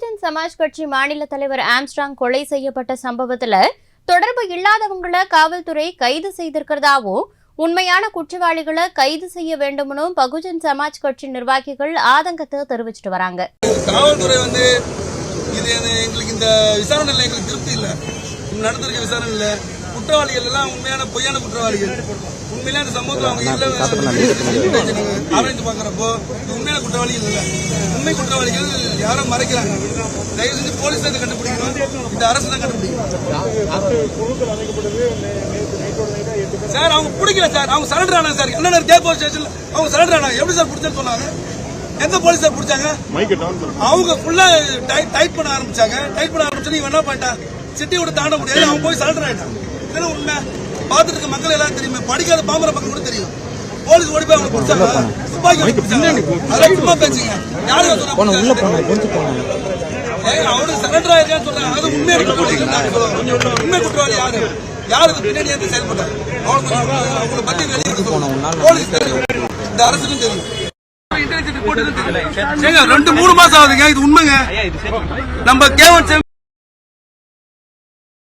பகுஜன் சமாஜ் கட்சி மாநில தலைவர் ஆம்ஸ்ட்ராங் கொலை செய்யப்பட்ட சம்பவத்துல தொடர்பு இல்லாதவங்கள காவல்துறை கைது செய்திருக்கிறதாவும் உண்மையான குற்றவாளிகளை கைது செய்ய வேண்டும்னு பகுஜன் சமாஜ் கட்சி நிர்வாகிகள் ஆதங்கத்தை தெரிவிச்சிட்டு வராங்க. காவல்துறை வந்து இது எங்களுக்கு இந்த விசாரணை எங்களுக்கு திருப்தி இல்லை. நடந்திருக்க விசாரணை இல்லை. குற்றவாளிகள் எல்லாம் உண்மையான பொய்யான குற்றவாளிகள். உண்மையிலே அந்த சமூகத்தில் அவங்க இல்லை ஆராய்ந்து பார்க்குறப்போ இது உண்மையான குற்றவாளிகள் இல்லை. உண்மை குற்றவாளிகள் யாரோ மறைக்கிறாங்க தயவு செஞ்சு போலீஸ் தான் கண்டுபிடிக்கணும். இந்த அரசு தான் கண்டுபிடிக்கணும் சார் அவங்க பிடிக்கல சார். அவங்க சரண்டர் ஆனாங்க சார். என்ன கே போலீஸ் ஸ்டேஷன்ல அவங்க சரண்டர் ஆனாங்க. எப்படி சார் பிடிச்சேன்னு சொன்னாங்க? எந்த போலீஸ் சார் பிடிச்சாங்க? அவங்க ஃபுல்லா டைட் பண்ண ஆரம்பிச்சாங்க. டைட் பண்ண ஆரம்பிச்சு இவன் என்ன பண்ணிட்டான்? சிட்டி விட்டு தாண்ட முடியாது. அவன் போய் சரண்டர் ஆயிட்டான். இதெல்லாம் உண்மை பார்த்துட்டு இருக்க மக்கள் எல்லாம் தெரியுமே படிக்காத பாமர மக்கள் கூட தெரியும். போலீஸ் ஓடி போய் அவங்க பிடிச்சாங்க துப்பாக்கி வச்சு பிடிச்சாங்க சும்மா பேசுங்க. யாரு சொன்னா ஏய், அவரு சரண்டர் ஆயிருக்கான்னு சொல்றாங்க அது உண்மை குற்றவாளி உண்மை குற்றவாளி யாரு? யாருக்கு பின்னாடி இருந்து செயல்பட்டாங்க அவங்களுக்கு அவங்களை பத்தி வெளியே போலீஸ் தெரியும். இந்த அரசுக்கும் தெரியும். ரெண்டு மூணு மாசம் ஆகுதுங்க. இது உண்மைங்க. நம்ம கேவன்